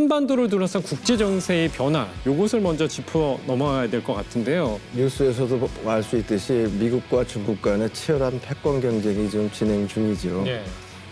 한반도를 둘러싼 국제 정세의 변화, 요것을 먼저 짚어 넘어가야 될 것 같은데요. 뉴스에서도 알 수 있듯이 미국과 중국 간의 치열한 패권 경쟁이 지금 진행 중이죠. 예.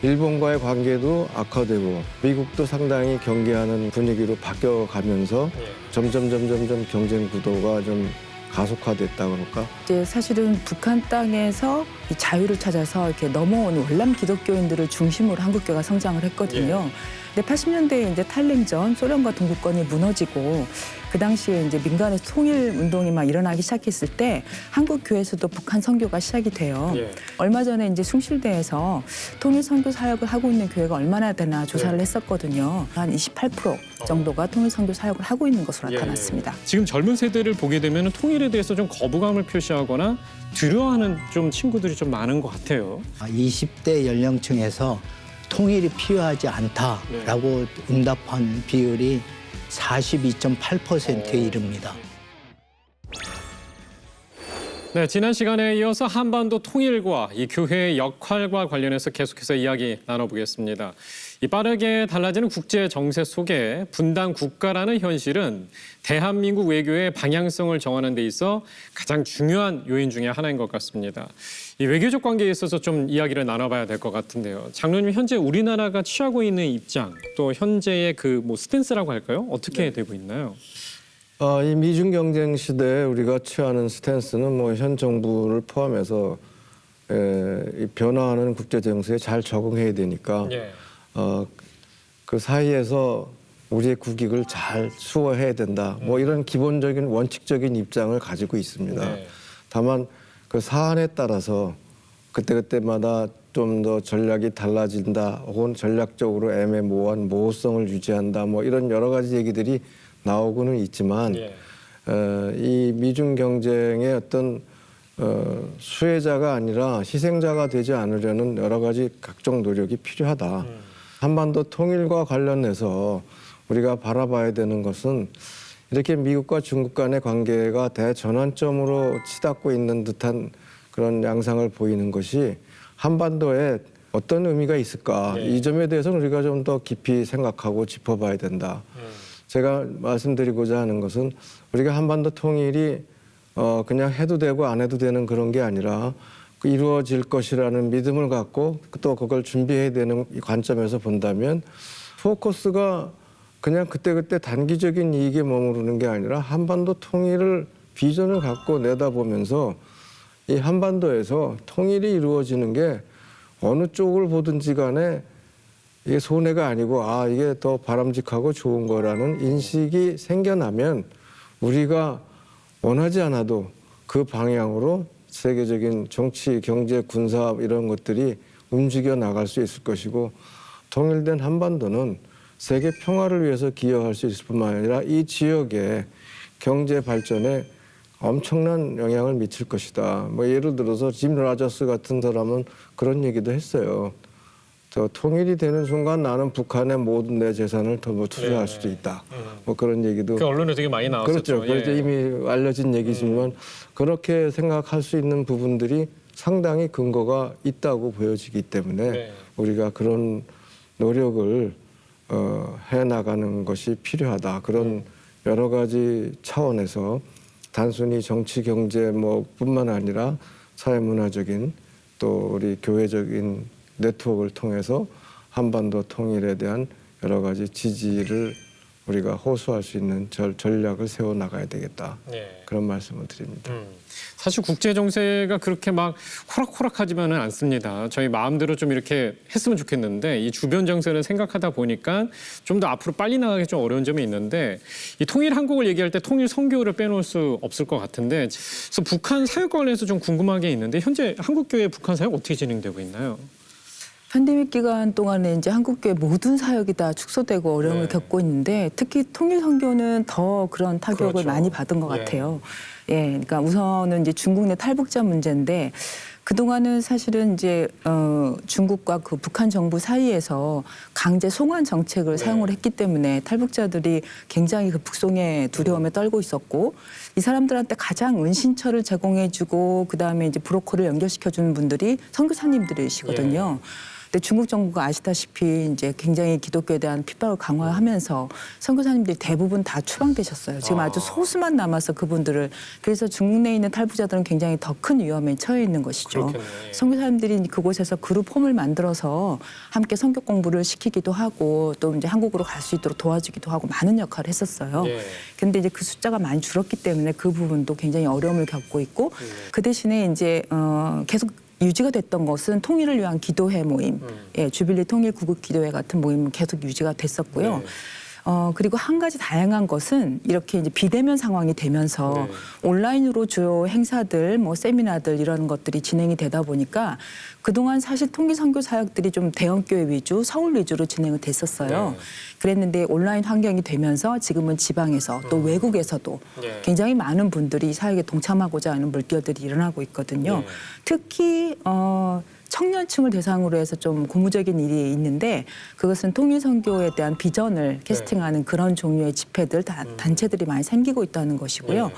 일본과의 관계도 악화되고 미국도 상당히 경계하는 분위기로 바뀌어가면서 예. 점점 점점 점 경쟁 구도가 좀 가속화됐다 그럴까? 이제 사실은 북한 땅에서 이 자유를 찾아서 이렇게 넘어온 월남 기독교인들을 중심으로 한국교가 성장을 했거든요. 근데 80년대에 이제 탈냉전 소련과 동구권이 무너지고 그 당시에 이제 민간의 통일 운동이 막 일어나기 시작했을 때 한국 교회에서도 북한 선교가 시작이 돼요. 예. 얼마 전에 이제 숭실대에서 통일 선교 사역을 하고 있는 교회가 얼마나 되나 조사를 네. 했었거든요. 한 28% 정도가 통일 선교 사역을 하고 있는 것으로 예, 나타났습니다. 지금 젊은 세대를 보게 되면 통일에 대해서 좀 거부감을 표시하거나 두려워하는 좀 친구들이 좀 많은 것 같아요. 20대 연령층에서 통일이 필요하지 않다라고 응답한 비율이 42.8%에 이릅니다. 네, 지난 시간에 이어서 한반도 통일과 이 교회의 역할과 관련해서 계속해서 이야기 나눠보겠습니다. 이 빠르게 달라지는 국제 정세 속에 분단 국가라는 현실은 대한민국 외교의 방향성을 정하는 데 있어 가장 중요한 요인 중에 하나인 것 같습니다. 이 외교적 관계에 있어서 좀 이야기를 나눠봐야 될 것 같은데요. 장로님 현재 우리나라가 취하고 있는 입장 또 현재의 그 뭐 스탠스라고 할까요? 어떻게 되고 있나요? 어, 이 미중 경쟁 시대에 우리가 취하는 스탠스는 뭐 현 정부를 포함해서 에, 이 변화하는 국제 정세에 잘 적응해야 되니까 예. 어, 그 사이에서 우리의 국익을 잘 수호해야 된다. 뭐 이런 기본적인 원칙적인 입장을 가지고 있습니다. 네. 다만 그 사안에 따라서 그때그때마다 좀 더 전략이 달라진다 혹은 전략적으로 애매모호한 모호성을 유지한다 뭐 이런 여러 가지 얘기들이 나오고는 있지만 예. 어, 이 미중 경쟁의 어떤 어, 수혜자가 아니라 희생자가 되지 않으려는 여러 가지 각종 노력이 필요하다. 한반도 통일과 관련해서 우리가 바라봐야 되는 것은 이렇게 미국과 중국 간의 관계가 대전환점으로 치닫고 있는 듯한 그런 양상을 보이는 것이 한반도에 어떤 의미가 있을까? 네. 이 점에 대해서는 우리가 좀 더 깊이 생각하고 짚어봐야 된다. 제가 말씀드리고자 하는 것은 우리가 한반도 통일이 어 그냥 해도 되고 안 해도 되는 그런 게 아니라 그 이루어질 것이라는 믿음을 갖고 또 그걸 준비해야 되는 이 관점에서 본다면 포커스가 그냥 그때그때 단기적인 이익에 머무르는 게 아니라 한반도 통일을 비전을 갖고 내다보면서 이 한반도에서 통일이 이루어지는 게 어느 쪽을 보든지 간에 이게 손해가 아니고 아 이게 더 바람직하고 좋은 거라는 인식이 생겨나면 우리가 원하지 않아도 그 방향으로 세계적인 정치, 경제, 군사 이런 것들이 움직여 나갈 수 있을 것이고 통일된 한반도는 세계 평화를 위해서 기여할 수 있을 뿐만 아니라 이 지역의 경제 발전에 엄청난 영향을 미칠 것이다. 뭐 예를 들어서 짐 라저스 같은 사람은 그런 얘기도 했어요. 저 통일이 되는 순간 나는 북한의 모든 내 재산을 더 뭐 투자할 네. 수도 있다. 뭐 그런 얘기도 그 언론에 되게 많이 나왔었죠. 그렇죠. 예. 이미 알려진 얘기지만 그렇게 생각할 수 있는 부분들이 상당히 근거가 있다고 보여지기 때문에 네. 우리가 그런 노력을 어, 해 나가는 것이 필요하다. 그런 여러 가지 차원에서 단순히 정치 경제 뭐 뿐만 아니라 사회 문화적인 또 우리 교회적인 네트워크를 통해서 한반도 통일에 대한 여러 가지 지지를 우리가 호소할 수 있는 절, 전략을 세워 나가야 되겠다. 예. 그런 말씀을 드립니다. 음. 사실 국제 정세가 그렇게 막 호락호락하지만은 않습니다. 저희 마음대로 좀 이렇게 했으면 좋겠는데 이 주변 정세를 생각하다 보니까 좀 더 앞으로 빨리 나가기 좀 어려운 점이 있는데 이 통일 한국을 얘기할 때 통일 선교를 빼놓을 수 없을 것 같은데 그래서 북한 사역과 관련해서 좀 궁금한 게 있는데 현재 한국 교회 북한 사역 어떻게 진행되고 있나요? 팬데믹 기간 동안에 이제 한국교회 모든 사역이 다 축소되고 어려움을 네. 겪고 있는데 특히 통일 선교는 더 그런 타격을 그렇죠. 많이 받은 것 예. 같아요. 예, 그러니까 우선은 이제 중국 내 탈북자 문제인데 그 동안은 사실은 이제 어, 중국과 그 북한 정부 사이에서 강제 송환 정책을 네. 사용을 했기 때문에 탈북자들이 굉장히 그 북송의 두려움에 떨고 있었고 이 사람들한테 가장 은신처를 제공해주고 그 다음에 이제 브로커를 연결시켜주는 분들이 선교사님들이시거든요. 근데 중국 정부가 아시다시피 이제 굉장히 기독교에 대한 핍박을 강화하면서 선교사님들이 대부분 다 추방되셨어요. 지금 아 주 소수만 남아서 그분들을 그래서 중국 내에 있는 탈북자들은 굉장히 더 큰 위험에 처해 있는 것이죠. 그렇겠네. 선교사님들이 그곳에서 그룹 홈을 만들어서 함께 성격 공부를 시키기도 하고 또 이제 한국으로 갈 수 있도록 도와주기도 하고 많은 역할을 했었어요. 예. 근데 이제 그 숫자가 많이 줄었기 때문에 그 부분도 굉장히 어려움을 겪고 있고 예. 그 대신에 이제 어 계속 유지가 됐던 것은 통일을 위한 기도회 모임, 음. 예, 주빌리 통일 구국 기도회 같은 모임은 계속 유지가 됐었고요. 네. 어 그리고 한 가지 다양한 것은 이렇게 이제 비대면 상황이 되면서 네. 온라인으로 주요 행사들, 뭐 세미나들 이런 것들이 진행이 되다 보니까 그동안 사실 통일 선교 사역들이 좀 대형 교회 위주, 서울 위주로 진행이 됐었어요. 네. 그랬는데 온라인 환경이 되면서 지금은 지방에서 또 외국에서도 음. 네. 굉장히 많은 분들이 사역에 동참하고자 하는 물결들이 일어나고 있거든요. 네. 특히 어 청년층을 대상으로 해서 좀 고무적인 일이 있는데 그것은 통일 선교에 대한 비전을 캐스팅하는 그런 종류의 집회들 다- 단체들이 많이 생기고 있다는 것이고요.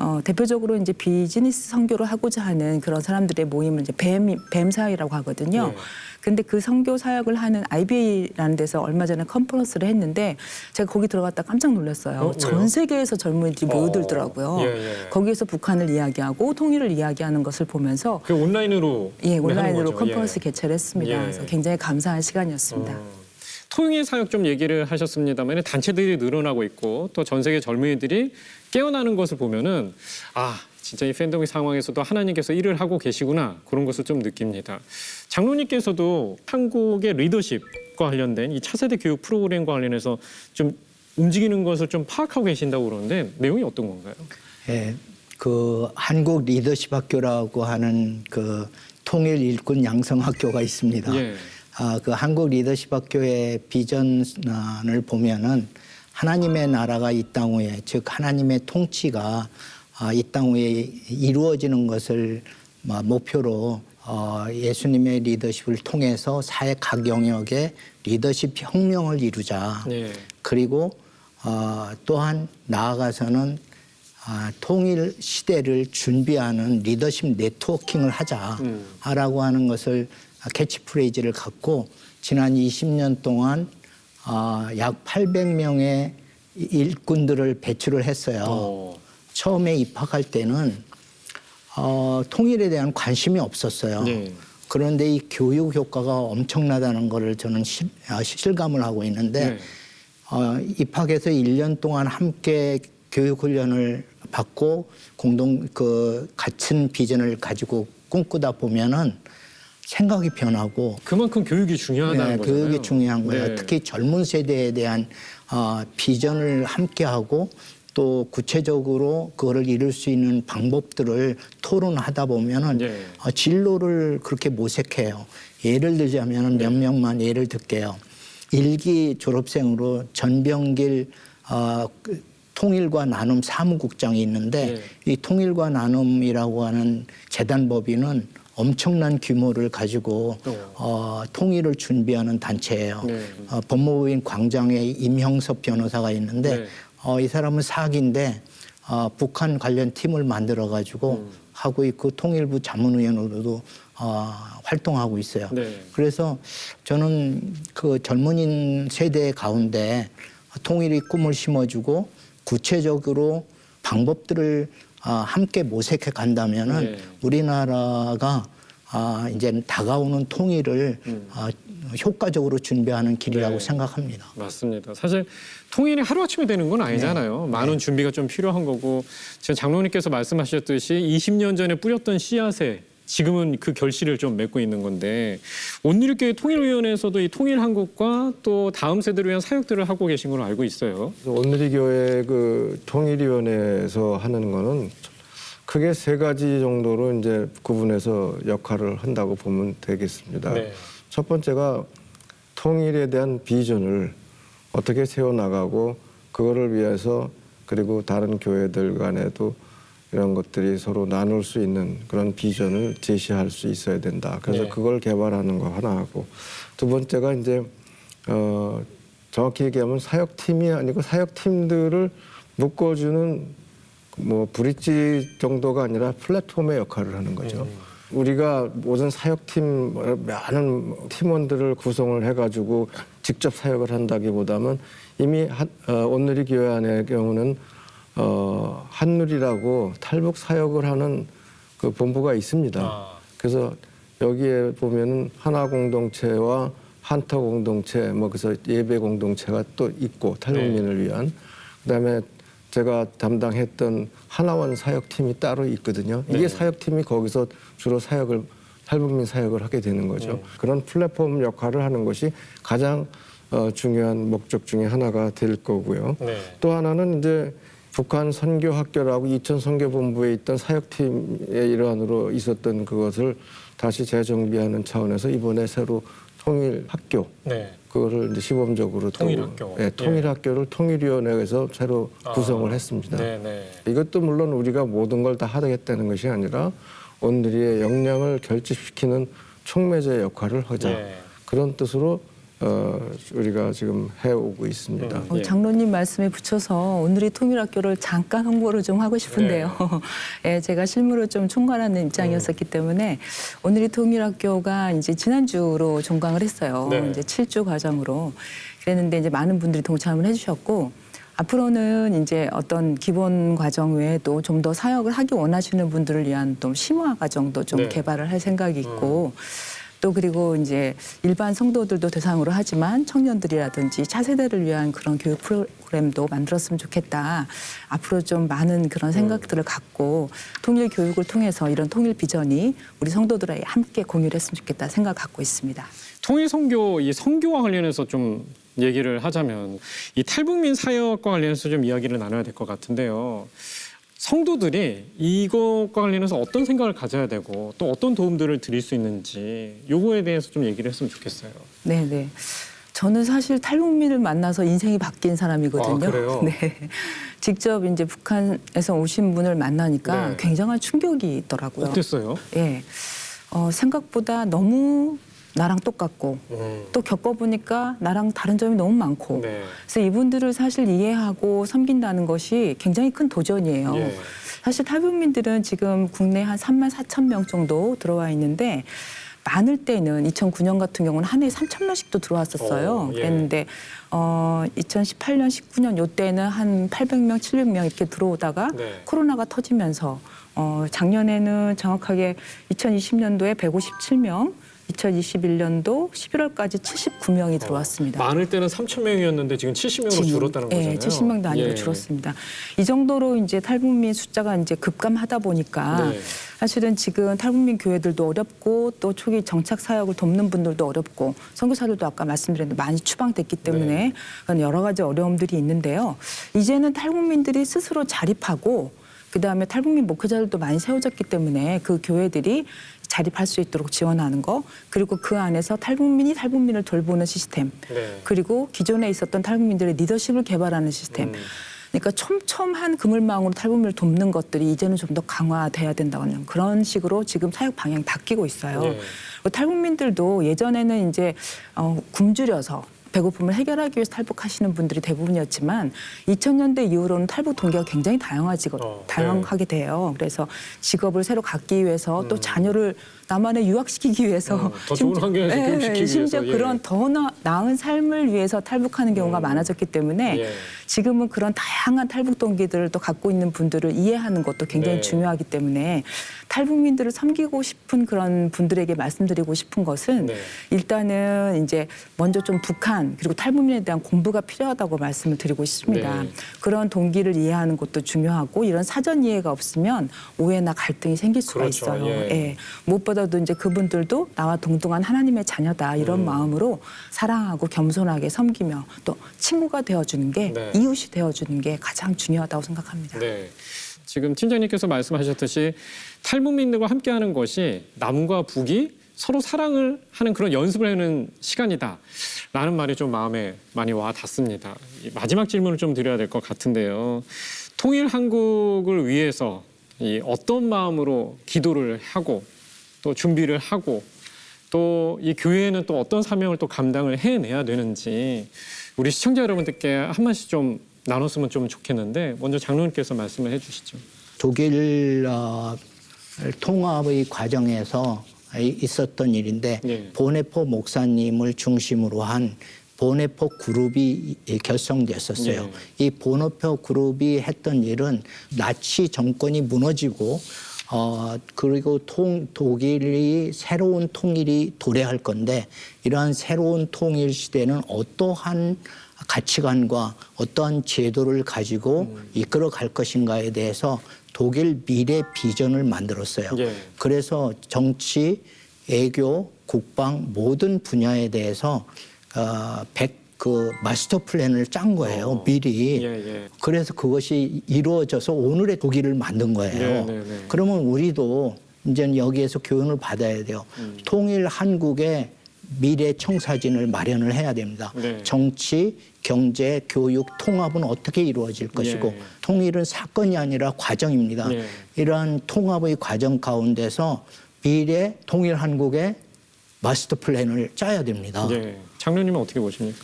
네. 어, 대표적으로 이제 비즈니스 선교를 하고자 하는 그런 사람들의 모임을 이제 뱀, 뱀 사회라고 하거든요. 네. 근데 그 선교 사역을 하는 IBA라는 데서 얼마 전에 컨퍼런스를 했는데 제가 거기 들어갔다 깜짝 놀랐어요. 어? 전 세계에서 젊은이들이 어. 모여들더라고요. 예, 예. 거기에서 북한을 이야기하고 통일을 이야기하는 것을 보면서 그 온라인으로 예, 온라인으로 거죠. 컨퍼런스 예. 개최를 했습니다. 예. 그래서 굉장히 감사한 시간이었습니다. 어, 통일 사역 좀 얘기를 하셨습니다만 단체들이 늘어나고 있고 또 전 세계 젊은이들이 깨어나는 것을 보면은 아 진짜 이 팬데믹 상황에서도 하나님께서 일을 하고 계시구나 그런 것을 좀 느낍니다. 장로님께서도 한국의 리더십과 관련된 이 차세대 교육 프로그램과 관련해서 좀 움직이는 것을 좀 파악하고 계신다고 그러는데 내용이 어떤 건가요? 예, 그 한국 리더십 학교라고 하는 그 통일 일꾼 양성 학교가 있습니다. 예. 아, 그 한국 리더십 학교의 비전을 보면은 하나님의 나라가 이 땅 위에 즉 하나님의 통치가 아, 이땅 위에 이루어지는 것을 마- 목표로 어, 예수님의 리더십을 통해서 사회 각 영역에 리더십 혁명을 이루자. 예. 그리고 어, 또한 나아가서는 아, 통일 시대를 준비하는 리더십 네트워킹을 하자라고 하는 것을 캐치프레이즈를 갖고 지난 20년 동안 아, 약 800명의 일꾼들을 배출을 했어요. 어. 처음에 입학할 때는 어, 통일에 대한 관심이 없었어요. 네. 그런데 이 교육 효과가 엄청나다는 것을 저는 실, 아, 실감을 하고 있는데 네. 어, 입학해서 1년 동안 함께 교육 훈련을 받고 공동 그 같은 비전을 가지고 꿈꾸다 보면은 생각이 변하고 그만큼 교육이 중요하다는 네, 거잖아요. 교육이 중요한 거예요. 네. 특히 젊은 세대에 대한 어, 비전을 함께하고 또 구체적으로 그거를 이룰 수 있는 방법들을 토론하다 보면은 네. 어, 진로를 그렇게 모색해요. 예를 들자면 몇 명만 예를 들게요. 일기 졸업생으로 전병길 어, 그 통일과 나눔 사무국장이 있는데 네. 이 통일과 나눔이라고 하는 재단법인은 엄청난 규모를 가지고 어, 통일을 준비하는 단체예요. 네. 어, 법무부인 광장에 임형섭 변호사가 있는데 네. 어, 이 사람은 사기인데 어, 북한 관련 팀을 만들어 가지고 음. 하고 있고 통일부 자문위원으로도 어, 활동하고 있어요. 네. 그래서 저는 그 젊은인 세대 가운데 통일의 꿈을 심어주고 구체적으로 방법들을 아, 함께 모색해 간다면은 네. 우리나라가 아, 이제 다가오는 통일을 아, 효과적으로 준비하는 길이라고 음. 네. 생각합니다. 맞습니다. 사실 통일이 하루아침에 되는 건 아니잖아요. 네. 많은 준비가 좀 필요한 거고 지금 장로님께서 말씀하셨듯이 20년 전에 뿌렸던 씨앗에 지금은 그 결실을 좀 맺고 있는 건데 온누리교회 통일위원회에서도 이 통일한국과 또 다음 세대를 위한 사역들을 하고 계신 걸로 알고 있어요. 오늘이 교회 그 통일위원회에서 하는 거는 크게 세 가지 정도로 이제 구분해서 역할을 한다고 보면 되겠습니다. 네. 첫 번째가 통일에 대한 비전을 어떻게 세워 나가고 그거를 위해서 그리고 다른 교회들 간에도 이런 것들이 서로 나눌 수 있는 그런 비전을 제시할 수 있어야 된다. 그래서 네. 그걸 개발하는 거 하나 하고 두 번째가 이제 어 정확히 얘기하면 사역팀이 아니고 사역팀들을 묶어주는 뭐 브릿지 정도가 아니라 플랫폼의 역할을 하는 거죠. 우리가 모든 사역팀 많은 팀원들을 구성을 해가지고 직접 사역을 한다기보다는 이미 한, 어, 온누리 교회 안의 경우는 어, 한누리라고 탈북 사역을 하는 그 본부가 있습니다. 아. 그래서 여기에 보면은 하나 공동체와 한터 공동체, 뭐 그래서 예배 공동체가 또 있고 탈북민을 위한 그다음에 제가 담당했던 하나원 사역팀이 따로 있거든요. 이게 네. 사역팀이 거기서 주로 사역을 탈북민 사역을 하게 되는 거죠. 네. 그런 플랫폼 역할을 하는 것이 가장 어, 중요한 목적 중에 하나가 될 거고요. 네. 또 하나는 이제 북한 선교학교라고 이천 선교본부에 있던 사역팀의 일환으로 있었던 그것을 다시 재정비하는 차원에서 이번에 새로 통일학교 네. 그거를 이제 시범적으로 또- 통일학교. 예, 통일학교를 통일위원회에서 새로 아. 구성을 했습니다. 네, 네. 이것도 물론 우리가 모든 걸 다 하겠다는 것이 아니라 오늘의 역량을 결집시키는 촉매제 역할을 하자 예. 그런 뜻으로 어, 우리가 지금 해오고 있습니다. 음. 어, 예. 장로님 말씀에 붙여서 오늘의 통일학교를 잠깐 홍보를 좀 하고 싶은데요. 예, 제가 실무를 좀 총괄하는 입장이었었기 때문에 오늘의 통일학교가 이제 지난주로 종강을 했어요. 네. 이제 7주 과정으로. 그랬는데 이제 많은 분들이 동참을 해주셨고 앞으로는 이제 어떤 기본 과정 외에도 좀 더 사역을 하기 원하시는 분들을 위한 또 심화 과정도 좀 네. 개발을 할 생각이 있고 또 그리고 이제 일반 성도들도 대상으로 하지만 청년들이라든지 차세대를 위한 그런 교육 프로그램도 만들었으면 좋겠다. 앞으로 좀 많은 그런 생각들을 갖고 통일 교육을 통해서 이런 통일 비전이 우리 성도들에 함께 공유를 했으면 좋겠다 생각 갖고 있습니다. 통일 선교 이 선교와 관련해서 좀 얘기를 하자면 이 탈북민 사역과 관련해서 좀 이야기를 나눠야 될 것 같은데요. 성도들이 이것과 관련해서 어떤 생각을 가져야 되고 또 어떤 도움들을 드릴 수 있는지 요거에 대해서 좀 얘기를 했으면 좋겠어요. 네, 네. 저는 사실 탈북민을 만나서 인생이 바뀐 사람이거든요. 아, 그래요? 네. 직접 이제 북한에서 오신 분을 만나니까 네. 굉장한 충격이 있더라고요. 어땠어요? 예. 어, 생각보다 너무 나랑 똑같고 음. 또 겪어보니까 나랑 다른 점이 너무 많고 네. 그래서 이분들을 사실 이해하고 섬긴다는 것이 굉장히 큰 도전이에요. 예. 사실 탈북민들은 지금 국내 한 3만 4천 명 정도 들어와 있는데 많을 때는 2009년 같은 경우는 한 해에 3천 명씩도 들어왔었어요. 어, 예. 그랬는데 어 2018년, 19년 요때는 한 800명, 700명 이렇게 들어오다가 네. 코로나가 터지면서 어 작년에는 정확하게 2020년도에 157명, 2021년도 11월까지 79명이 들어왔습니다. 많을 때는 3천 명이었는데 지금 70명으로 지금, 줄었다는 거잖아요. 예, 70명도 아니고 예. 줄었습니다. 이 정도로 이제 탈북민 숫자가 이제 급감하다 보니까 네. 사실은 지금 탈북민 교회들도 어렵고 또 초기 정착 사역을 돕는 분들도 어렵고 선교사들도 아까 말씀드렸는데 많이 추방됐기 때문에 네. 여러 가지 어려움들이 있는데요. 이제는 탈북민들이 스스로 자립하고 그다음에 탈북민 목회자들도 많이 세워졌기 때문에 그 교회들이 자립할 수 있도록 지원하는 거 그리고 그 안에서 탈북민이 탈북민을 돌보는 시스템 네. 그리고 기존에 있었던 탈북민들의 리더십을 개발하는 시스템. 음. 그러니까 촘촘한 그물망으로 탈북민을 돕는 것들이 이제는 좀 더 강화돼야 된다는 그런 식으로 지금 사역 방향 이 바뀌고 있어요. 예. 그리고 탈북민들도 예전에는 이제 어, 굶주려서 배고픔을 해결하기 위해서 탈북하시는 분들이 대부분이었지만 2000년대 이후로는 탈북 동기가 굉장히 다양하지고 어, 다양하게 돼요. 그래서 직업을 새로 갖기 위해서 또 자녀를 남한에 유학시키기 위해서 음, 더 좋은 환경에서 예, 교육시키기 심지어 위해서, 예. 그런 더 나, 나은 삶을 위해서 탈북하는 경우가 많아졌기 때문에 예. 지금은 그런 다양한 탈북 동기들을 또 갖고 있는 분들을 이해하는 것도 굉장히 네. 중요하기 때문에 탈북민들을 섬기고 싶은 그런 분들에게 말씀드리고 싶은 것은 네. 일단은 이제 먼저 좀 북한 그리고 탈북민에 대한 공부가 필요하다고 말씀을 드리고 싶습니다. 네. 그런 동기를 이해하는 것도 중요하고 이런 사전 이해가 없으면 오해나 갈등이 생길 수가 그렇죠. 있어요. 예. 예. 무엇보다 도 이제 그분들도 나와 동등한 하나님의 자녀다 이런 음. 마음으로 사랑하고 겸손하게 섬기며 또 친구가 되어주는 게 네. 이웃이 되어주는 게 가장 중요하다고 생각합니다. 네. 지금 팀장님께서 말씀하셨듯이 탈북 민들과 함께하는 것이 남과 북이 서로 사랑을 하는 그런 연습을 하는 시간이다. 라는 말이 좀 마음에 많이 와 닿습니다. 이 마지막 질문을 좀 드려야 될 것 같은데요. 통일 한국을 위해서 이 어떤 마음으로 기도를 하고 또 준비를 하고 또 이 교회는 또 어떤 사명을 또 감당을 해내야 되는지 우리 시청자 여러분들께 한 말씩 좀 나눴으면 좀 좋겠는데 먼저 장로님께서 말씀을 해주시죠. 독일 어, 통합의 과정에서 있었던 일인데 네. 보네포 목사님을 중심으로 한 보네포 그룹이 결성됐었어요. 네. 이 보네포 그룹이 했던 일은 나치 정권이 무너지고 어 그리고 통 독일이 새로운 통일이 도래할 건데 이러한 새로운 통일 시대는 어떠한 가치관과 어떠한 제도를 가지고 이끌어 갈 것인가에 대해서 독일 미래 비전을 만들었어요. 예. 그래서 정치, 애교, 국방 모든 분야에 대해서 어, 백 그 마스터 플랜을 짠 거예요. 미리. 예, 예. 그래서 그것이 이루어져서 오늘의 독일을 만든 거예요. 네, 네, 네. 그러면 우리도 이제 여기에서 교훈을 받아야 돼요. 음. 통일 한국의 미래 청사진을 마련을 해야 됩니다. 네. 정치, 경제, 교육, 통합은 어떻게 이루어질 것이고 예. 통일은 사건이 아니라 과정입니다. 예. 이러한 통합의 과정 가운데서 미래 통일 한국의 마스터 플랜을 짜야 됩니다. 예. 장로님은 어떻게 보십니까?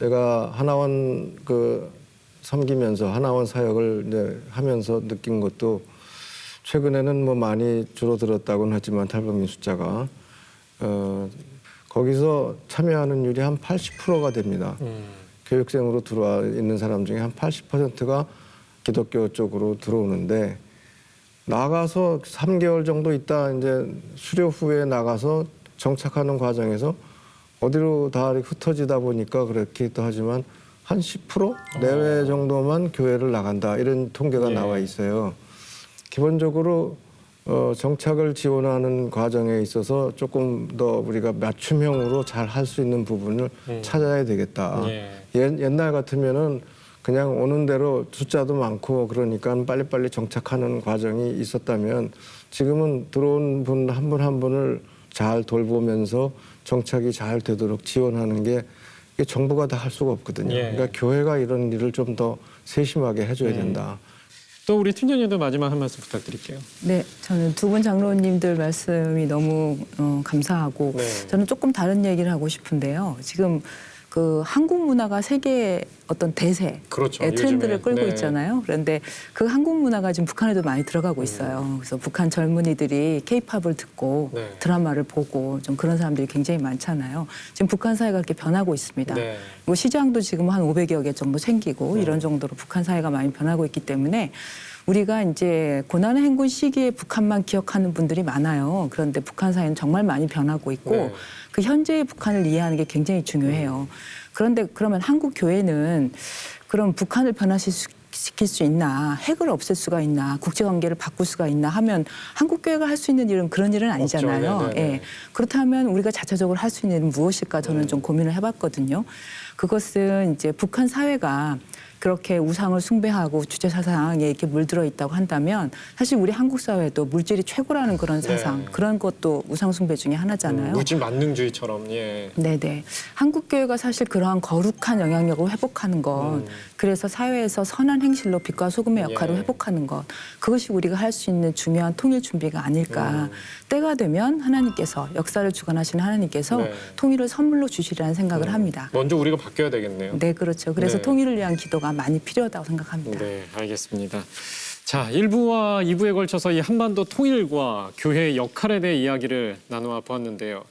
제가 하나원 그 섬기면서 하나원 사역을 이제 하면서 느낀 것도 최근에는 뭐 많이 줄어들었다고는 하지만 탈북민 숫자가 어 거기서 참여하는 율이 한 80%가 됩니다. 교육생으로 들어와 있는 사람 중에 한 80%가 기독교 쪽으로 들어오는데 나가서 3개월 정도 있다 이제 수료 후에 나가서 정착하는 과정에서 어디로 다 흩어지다 보니까 그렇기도 하지만 한 10% 내외 정도만 교회를 나간다 이런 통계가 예. 나와 있어요. 기본적으로 어, 정착을 지원하는 과정에 있어서 조금 더 우리가 맞춤형으로 잘 할 수 있는 부분을 찾아야 되겠다. 예. 옛, 옛날 같으면은 그냥 오는 대로 숫자도 많고 그러니까 빨리빨리 정착하는 과정이 있었다면 지금은 들어온 분 한 분한 분을 잘 돌보면서 정착이 잘 되도록 지원하는 게 이게 정부가 다 할 수가 없거든요. 예. 그러니까 교회가 이런 일을 좀 더 세심하게 해줘야 된다. 또 우리 팀장님도 마지막 한 말씀 부탁드릴게요. 네, 저는 두 분 장로님들 말씀이 너무 어, 감사하고 네. 저는 조금 다른 얘기를 하고 싶은데요. 지금 그 한국 문화가 세계의 어떤 대세 그렇죠, 의 트렌드를 요즘에. 끌고 네. 있잖아요. 그런데 그 한국 문화가 지금 북한에도 많이 들어가고 있어요. 그래서 북한 젊은이들이 케이팝을 듣고 네. 드라마를 보고 좀 그런 사람들이 굉장히 많잖아요. 지금 북한 사회가 그렇게 변하고 있습니다. 네. 뭐 시장도 지금 한 500여 개 정도 생기고 이런 정도로 북한 사회가 많이 변하고 있기 때문에 우리가 이제 고난의 행군 시기에 북한만 기억하는 분들이 많아요. 그런데 북한 사회는 정말 많이 변하고 있고 네. 그 현재의 북한을 이해하는 게 굉장히 중요해요. 그런데 그러면 한국 교회는 그럼 북한을 변화시킬 수 있나, 핵을 없앨 수가 있나, 국제 관계를 바꿀 수가 있나 하면 한국 교회가 할 수 있는 일은 그런 일은 아니잖아요. 없죠. 네, 네, 네. 예. 그렇다면 우리가 자체적으로 할 수 있는 일은 무엇일까 저는 좀 고민을 해봤거든요. 그것은 이제 북한 사회가 그렇게 우상을 숭배하고 주제 사상에 이렇게 물들어 있다고 한다면 사실 우리 한국 사회도 물질이 최고라는 그런 사상 네. 그런 것도 우상 숭배 중에 하나잖아요. 무진 만능주의처럼 예. 네네. 한국 교회가 사실 그러한 거룩한 영향력을 회복하는 것, 그래서 사회에서 선한 행실로 빛과 소금의 역할을 음. 예. 회복하는 것, 그것이 우리가 할 수 있는 중요한 통일 준비가 아닐까. 음. 때가 되면 하나님께서 역사를 주관하시는 하나님께서 네. 통일을 선물로 주시리라는 생각을 합니다. 먼저 우리가 바뀌어야 되겠네요. 네, 그렇죠. 그래서 네. 통일을 위한 기도가 많이 필요하다고 생각합니다. 네, 알겠습니다. 자, 1부와 2부에 걸쳐서 이 한반도 통일과 교회의 역할에 대해 이야기를 나누어 보았는데요.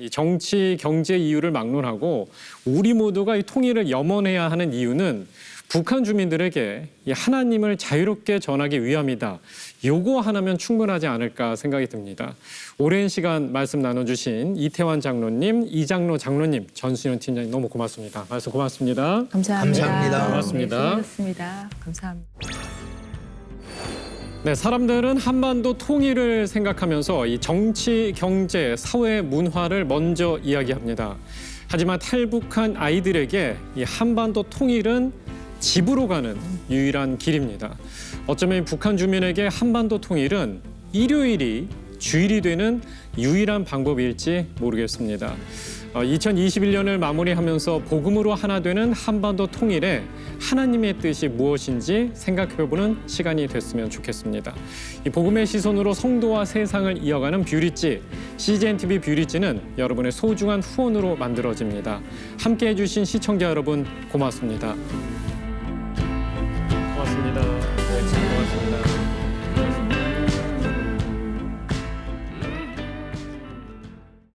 이 정치, 경제 이유를 막론하고 우리 모두가 이 통일을 염원해야 하는 이유는 북한 주민들에게 이 하나님을 자유롭게 전하기 위함이다. 요거 하나면 충분하지 않을까 생각이 듭니다. 오랜 시간 말씀 나눠주신 이태환 장로님, 이장로 장로님, 전수현 팀장님 너무 고맙습니다. 말씀 고맙습니다. 감사합니다. 감사합니다. 고맙습니다. 네, 수고하셨습니다. 감사합니다. 네, 사람들은 한반도 통일을 생각하면서 이 정치, 경제, 사회, 문화를 먼저 이야기합니다. 하지만 탈북한 아이들에게 이 한반도 통일은 집으로 가는 유일한 길입니다. 어쩌면 북한 주민에게 한반도 통일은 일요일이 주일이 되는 유일한 방법일지 모르겠습니다. 어, 2021년을 마무리하면서 복음으로 하나 되는 한반도 통일에 하나님의 뜻이 무엇인지 생각해보는 시간이 됐으면 좋겠습니다. 이 복음의 시선으로 성도와 세상을 이어가는 뷰리지 CGN TV 뷰리지는 여러분의 소중한 후원으로 만들어집니다. 함께해 주신 시청자 여러분 고맙습니다.